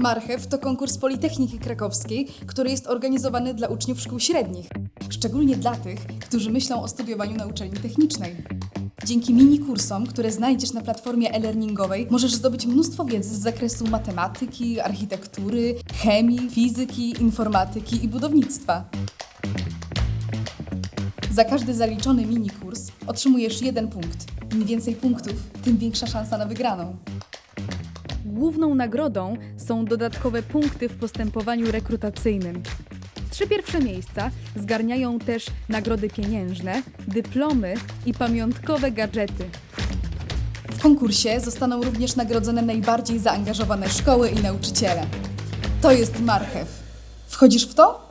Marchew to konkurs Politechniki Krakowskiej, który jest organizowany dla uczniów szkół średnich, szczególnie dla tych, którzy myślą o studiowaniu na uczelni technicznej. Dzięki mini kursom, które znajdziesz na platformie e-learningowej, możesz zdobyć mnóstwo wiedzy z zakresu matematyki, architektury, chemii, fizyki, informatyki i budownictwa. Za każdy zaliczony mini kurs otrzymujesz jeden punkt. Im więcej punktów, tym większa szansa na wygraną. Główną nagrodą są dodatkowe punkty w postępowaniu rekrutacyjnym. Trzy pierwsze miejsca zgarniają też nagrody pieniężne, dyplomy i pamiątkowe gadżety. W konkursie zostaną również nagrodzone najbardziej zaangażowane szkoły i nauczyciele. To jest marchew. Wchodzisz w to?